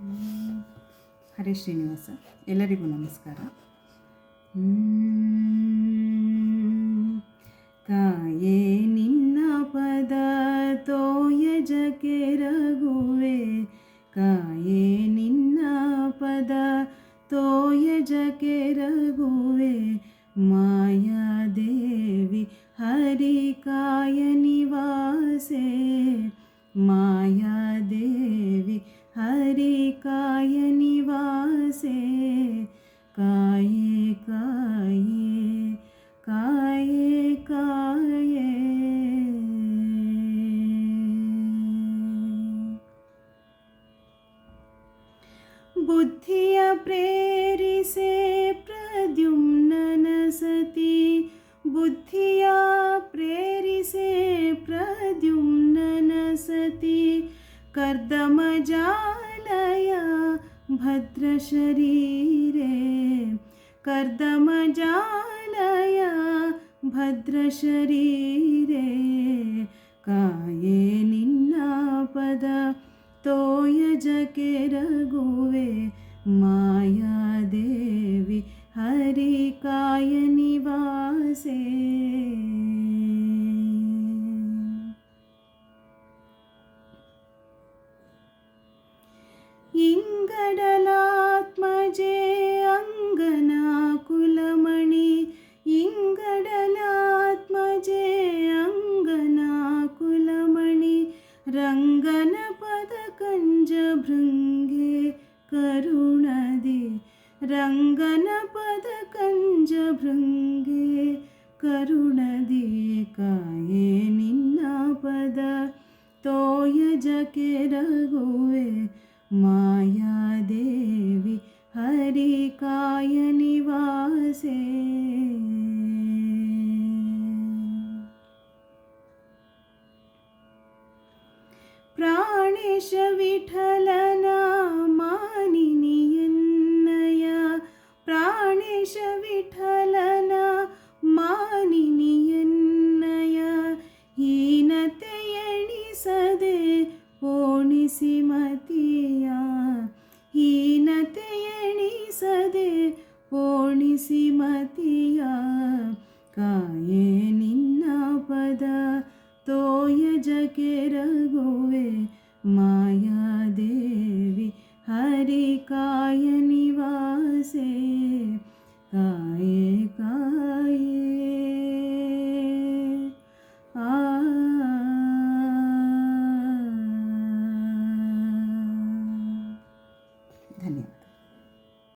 ಹರೇ ಶ್ರೀನಿವಾಸ, ಎಲ್ಲರಿಗೂ ನಮಸ್ಕಾರ. ಕಾಯೇ ನಿನ್ನ ಪದ ತೋಯಜ ಕೆರಗುವೆ ಕಾಯೇ ನಿನ್ನ ಪದ ತೋಯಜ ಮಾಯಾ ಮಾಯಾದೇವಿ ಹರಿಕಾಯ काय निवासे, काये काये काये, काय। बुद्धिया प्रेरिसे प्रद्युम्नन सति। बुद्धिया प्रेरिसे प्रद्युम्नन सति। कर्दमजा या भद्रशरी रे कर्दमजानया भद्रशरी रे काये रघुवे माया देवि हरिकाय निवासे। कञ्जभृङ्गे करुणदे रङ्गनपदकञ्जभृङ्गे करुणदे काये निन्नापद तोयजके रघुवे मायादेवि हरिकाय निवासे ಪದ ತೋಯಜ ಕೆರಗುವೆ ಮಾಯಾದೇವಿ ಹರಿಕಾಯ ನಿವಾಸೆ ಪ್ರಾಣೇಶ ವಿಠಲನ ಮಾನಿನಿಯನ್ನಯ ಪ್ರಾಣೇಶ ವಿಠಲನ ಮಾನಿನಿಯನ್ನಯ ಹೀನತೆ ಎಣಿಸದೆ ಪೋಣಿಸಿ ಮತಿಯ ಹೀನತೆ ಎಣಿಸದೆ ಪೋಣಿಸಿ ಮತಿಯ ಕಾಯೇ जय जगे रघुवे माया देवी हरि काय निवासे। काय काय